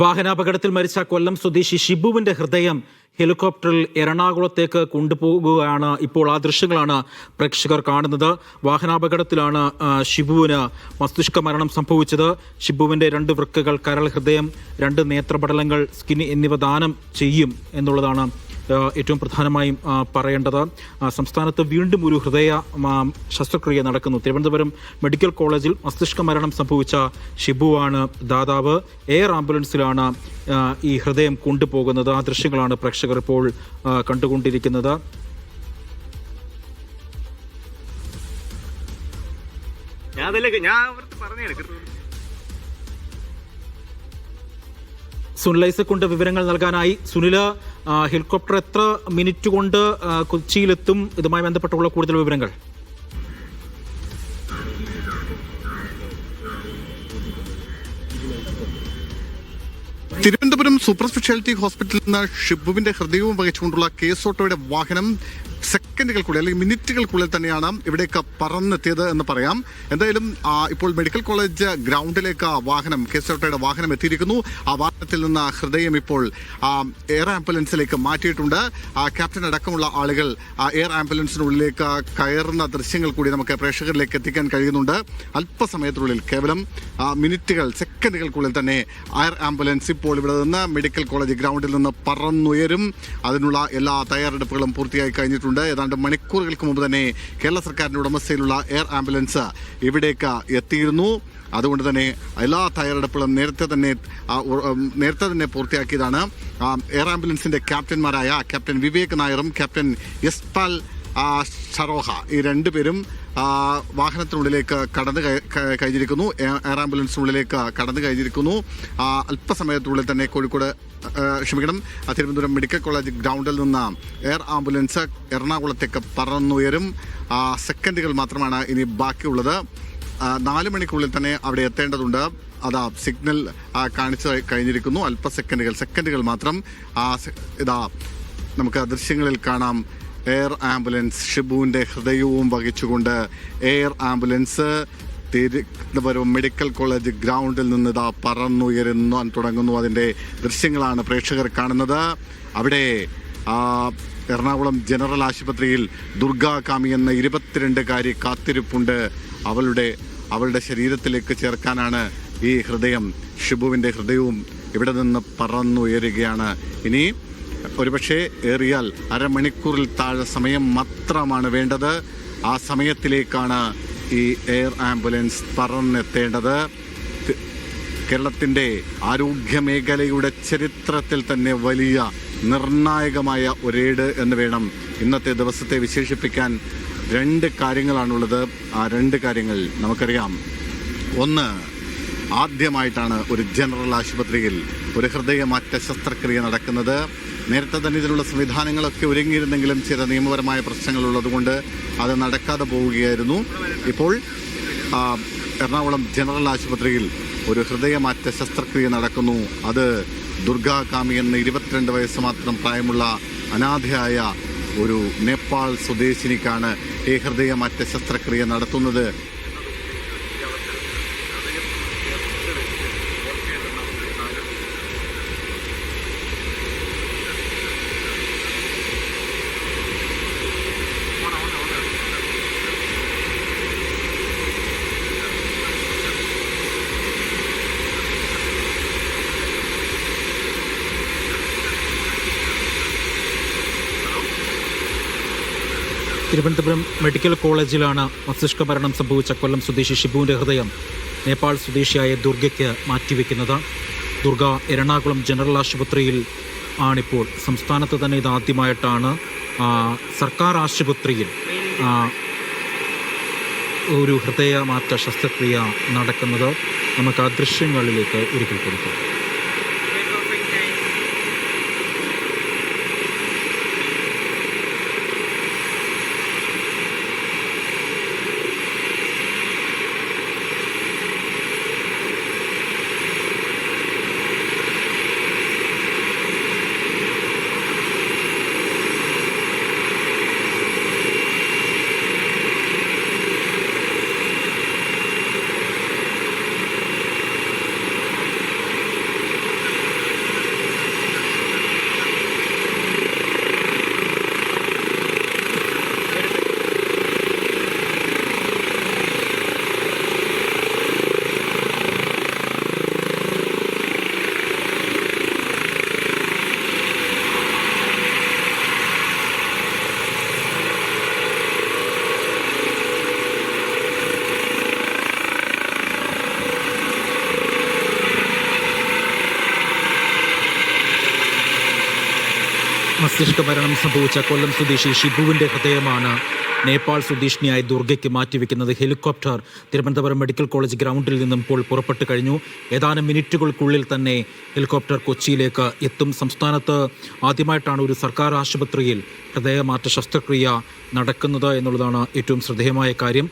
വാഹനാപകടത്തിൽ മരിച്ച കൊല്ലം സ്വദേശി ഷിബുവിന്റെ ഹൃദയം ഹെലികോപ്റ്ററിൽ എറണാകുളത്തേക്ക് കൊണ്ടുപോകുകയാണ് ഇപ്പോൾ ആ ദൃശ്യങ്ങളാണ് പ്രേക്ഷകർ കാണുന്നത്. വാഹനാപകടത്തിലാണ് ഷിബുവിന് മസ്തിഷ്ക മരണം സംഭവിച്ചത്. ഷിബുവിന്റെ രണ്ട് വൃക്കകൾ കരൾ ഹൃദയം രണ്ട് നേത്രപടലങ്ങൾ സ്കിൻ എന്നിവ ദാനം ചെയ്യും എന്നുള്ളതാണ് ഏറ്റവും പ്രധാനമായും പറയേണ്ടത് സംസ്ഥാനത്ത് വീണ്ടും ഒരു ഹൃദയ ശസ്ത്രക്രിയ നടക്കുന്നു. തിരുവനന്തപുരം മെഡിക്കൽ കോളേജിൽ മസ്തിഷ്ക മരണം സംഭവിച്ച ഷിബുവാണ് ദാതാവ്. എയർ ആംബുലൻസിലാണ് ഈ ഹൃദയം കൊണ്ടുപോകുന്നത്. ആ ദൃശ്യങ്ങളാണ് പ്രേക്ഷകർ ഇപ്പോൾ കണ്ടുകൊണ്ടിരിക്കുന്നത്. ഞാൻ അതല്ലേ ഞാൻ അവർക്ക് പറഞ്ഞു സുനിലൈസെ കൊണ്ട് വിവരങ്ങൾ നൽകാനായി. സുനിൽ ഹെലികോപ്റ്റർ എത്ര മിനിറ്റ് കൊണ്ട് കൊച്ചിയിലെത്തും? ഇതുമായി ബന്ധപ്പെട്ടുള്ള കൂടുതൽ വിവരങ്ങൾ. തിരുവനന്തപുരം സൂപ്പർ സ്പെഷ്യാലിറ്റി ഹോസ്പിറ്റലിൽ നിന്ന് ഷിബുവിന്റെ ഹൃദയവും വഹിച്ചുകൊണ്ടുള്ള കേസ് ഓട്ടോയുടെ വാഹനം സെക്കൻഡുകൾക്കുള്ളിൽ അല്ലെങ്കിൽ മിനിറ്റുകൾക്കുള്ളിൽ തന്നെയാണ് ഇവിടേക്ക് പറന്നെത്തിയത് എന്ന് പറയാം. എന്തായാലും ഇപ്പോൾ മെഡിക്കൽ കോളേജ് ഗ്രൗണ്ടിലേക്ക് വാഹനം വാഹനം കേസ് ഒട്ടയുടെ വാഹനം എത്തിയിരിക്കുന്നു. ആ വാഹനത്തിൽ നിന്ന് ഹൃദയം ഇപ്പോൾ എയർ ആംബുലൻസിലേക്ക് മാറ്റിയിട്ടുണ്ട്. ക്യാപ്റ്റൻ അടക്കമുള്ള ആളുകൾ എയർ ആംബുലൻസിനുള്ളിലേക്ക് കയറുന്ന ദൃശ്യങ്ങൾ കൂടി നമുക്ക് പ്രേക്ഷകരിലേക്ക് എത്തിക്കാൻ കഴിയുന്നുണ്ട്. അല്പസമയത്തിനുള്ളിൽ കേവലം മിനിറ്റുകൾ സെക്കൻഡുകൾക്കുള്ളിൽ തന്നെ എയർ ആംബുലൻസ് ഇപ്പോൾ ഇവിടെ നിന്ന് മെഡിക്കൽ കോളേജ് ഗ്രൗണ്ടിൽ നിന്ന് പറന്നുയരും. അതിനുള്ള എല്ലാ തയ്യാറെടുപ്പുകളും പൂർത്തിയായി കഴിഞ്ഞിട്ടുണ്ട്. ഏതാണ്ട് മണിക്കൂറുകൾക്ക് മുമ്പ് തന്നെ കേരള സർക്കാരിന്റെ ഉടമസ്ഥയിലുള്ള എയർ ആംബുലൻസ് ഇവിടേക്ക് എത്തിയിരുന്നു. അതുകൊണ്ട് തന്നെ എല്ലാ തയ്യാറെടുപ്പുകളും നേരത്തെ തന്നെ നേരത്തെ തന്നെ പൂർത്തിയാക്കിയതാണ്. എയർ ആംബുലൻസിന്റെ ക്യാപ്റ്റന്മാരായ ക്യാപ്റ്റൻ വിവേക് നായറും ക്യാപ്റ്റൻ യസ്പാൽ ഷറോഹ ഈ രണ്ടുപേരും വാഹനത്തിനുള്ളിലേക്ക് കടന്നു കഴിഞ്ഞിരിക്കുന്നു എയർ ആംബുലൻസിനുള്ളിലേക്ക് കടന്നു കഴിഞ്ഞിരിക്കുന്നു ആ, അല്പസമയത്തിനുള്ളിൽ തന്നെ കോഴിക്കോട് ക്ഷമിക്കണം തിരുവനന്തപുരം മെഡിക്കൽ കോളേജ് ഗ്രൗണ്ടിൽ നിന്ന് എയർ ആംബുലൻസ് എറണാകുളത്തേക്ക് പറന്നുയരും. സെക്കൻഡുകൾ മാത്രമാണ് ഇനി ബാക്കിയുള്ളത്. നാല് മണിക്കുള്ളിൽ തന്നെ അവിടെ എത്തേണ്ടതുണ്ട്. അതാ സിഗ്നൽ കാണിച്ചു കഴിഞ്ഞിരിക്കുന്നു. അല്പ സെക്കൻഡുകൾ സെക്കൻഡുകൾ മാത്രം ഇതാ നമുക്ക് ദൃശ്യങ്ങളിൽ കാണാം. എയർ ആംബുലൻസ് ഷിബുവിന്റെ ഹൃദയവും വഹിച്ചുകൊണ്ട് air ambulance Thiruvananthapuram medical college ഗ്രൗണ്ടിൽ നിന്ന് ഇതാ പറന്നുയരുന്നു തുടങ്ങുന്നു. അതിന്റെ ദൃശ്യങ്ങളാണ് പ്രേക്ഷകർ കാണുന്നത്. അവിടെ എറണാകുളം ജനറൽ ആശുപത്രിയിൽ ദുർഗാകാമി എന്ന ഇരുപത്തിരണ്ടുകാരി കാത്തിരിപ്പുണ്ട്. അവളുടെ അവളുടെ ശരീരത്തിലേക്ക് ചേർക്കാനാണ് ഈ ഹൃദയം. ഷിബുവിന്റെ ഹൃദയവും ഇവിടെ നിന്ന് പറന്നുയരുകയാണ്. ഇനി ഒരുപക്ഷെ ഏറിയാൽ അരമണിക്കൂറിൽ താഴെ സമയം മാത്രമാണ് വേണ്ടത്. ആ സമയത്തിലേക്കാണ് ഈ എയർ ആംബുലൻസ് പറന്നെത്തേണ്ടത്. കേരളത്തിന്റെ ആരോഗ്യ മേഖലയുടെ ചരിത്രത്തിൽ തന്നെ വലിയ നിർണായകമായ ഒരേട് എന്ന് വേണം ഇന്നത്തെ ദിവസത്തെ വിശേഷിപ്പിക്കാൻ രണ്ട് കാര്യങ്ങളാണുള്ളത്. ആ രണ്ട് കാര്യങ്ങൾ നമുക്കറിയാം. ഒന്ന് ആദ്യമായിട്ടാണ് ഒരു ജനറൽ ആശുപത്രിയിൽ ഒരു ഹൃദയമാറ്റ ശസ്ത്രക്രിയ നടക്കുന്നത്. നേരത്തെ തന്നെ ഇതിനുള്ള സംവിധാനങ്ങളൊക്കെ ഒരുങ്ങിയിരുന്നെങ്കിലും ചില നിയമപരമായ പ്രശ്നങ്ങളുള്ളതുകൊണ്ട് അത് നടക്കാതെ പോവുകയായിരുന്നു. ഇപ്പോൾ എറണാകുളം ജനറൽ ആശുപത്രിയിൽ ഒരു ഹൃദയമാറ്റ ശസ്ത്രക്രിയ നടക്കുന്നു. അത് ദുർഗാകാമി എന്ന ഇരുപത്തിരണ്ട് വയസ്സ് മാത്രം പ്രായമുള്ള അനാഥയായ ഒരു നേപ്പാൾ സ്വദേശിനിക്കാണ് ഈ ഹൃദയമാറ്റ ശസ്ത്രക്രിയ നടത്തുന്നത്. തിരുവനന്തപുരം മെഡിക്കൽ കോളേജിലാണ് മസ്തിഷ്ക മരണം സംഭവിച്ച കൊല്ലം സ്വദേശി ഷിബുവിന്റെ ഹൃദയം നേപ്പാൾ സ്വദേശിയായ ദുർഗയ്ക്ക് മാറ്റിവെക്കുന്നത്. ദുർഗ എറണാകുളം ജനറൽ ആശുപത്രിയിൽ ആണിപ്പോൾ. സംസ്ഥാനത്ത് തന്നെ ഇതാദ്യമായിട്ടാണ് സർക്കാർ ആശുപത്രിയിൽ ഒരു ഹൃദയമാറ്റ ശസ്ത്രക്രിയ നടക്കുന്നത്. നമുക്ക് ആ ദൃശ്യങ്ങളിലേക്ക് ഒരിക്കൽ കൊടുക്കാം മസ്തിഷ്ക മരണം സംഭവിച്ച കൊല്ലം സ്വദേശി ഷിബുവിന്റെ ഹൃദയമാണ്. നേപ്പാൾ സ്വദേശിനിയായ ദുർഗയ്ക്ക് മാറ്റിവെക്കുന്നത് ഹെലികോപ്റ്റർ. തിരുവനന്തപുരം മെഡിക്കൽ കോളേജ് ഗ്രൗണ്ടിൽ നിന്നും ഇപ്പോൾ പുറപ്പെട്ടു കഴിഞ്ഞു. ഏതാനും മിനിറ്റുകൾക്കുള്ളിൽ തന്നെ ഹെലികോപ്റ്റർ കൊച്ചിയിലേക്ക് എത്തും. സംസ്ഥാനത്ത് ആദ്യമായിട്ടാണ് ഒരു സർക്കാർ ആശുപത്രിയിൽ ഹൃദയമാറ്റ ശസ്ത്രക്രിയ നടക്കുന്നത് എന്നുള്ളതാണ് ഏറ്റവും ശ്രദ്ധേയമായ കാര്യം.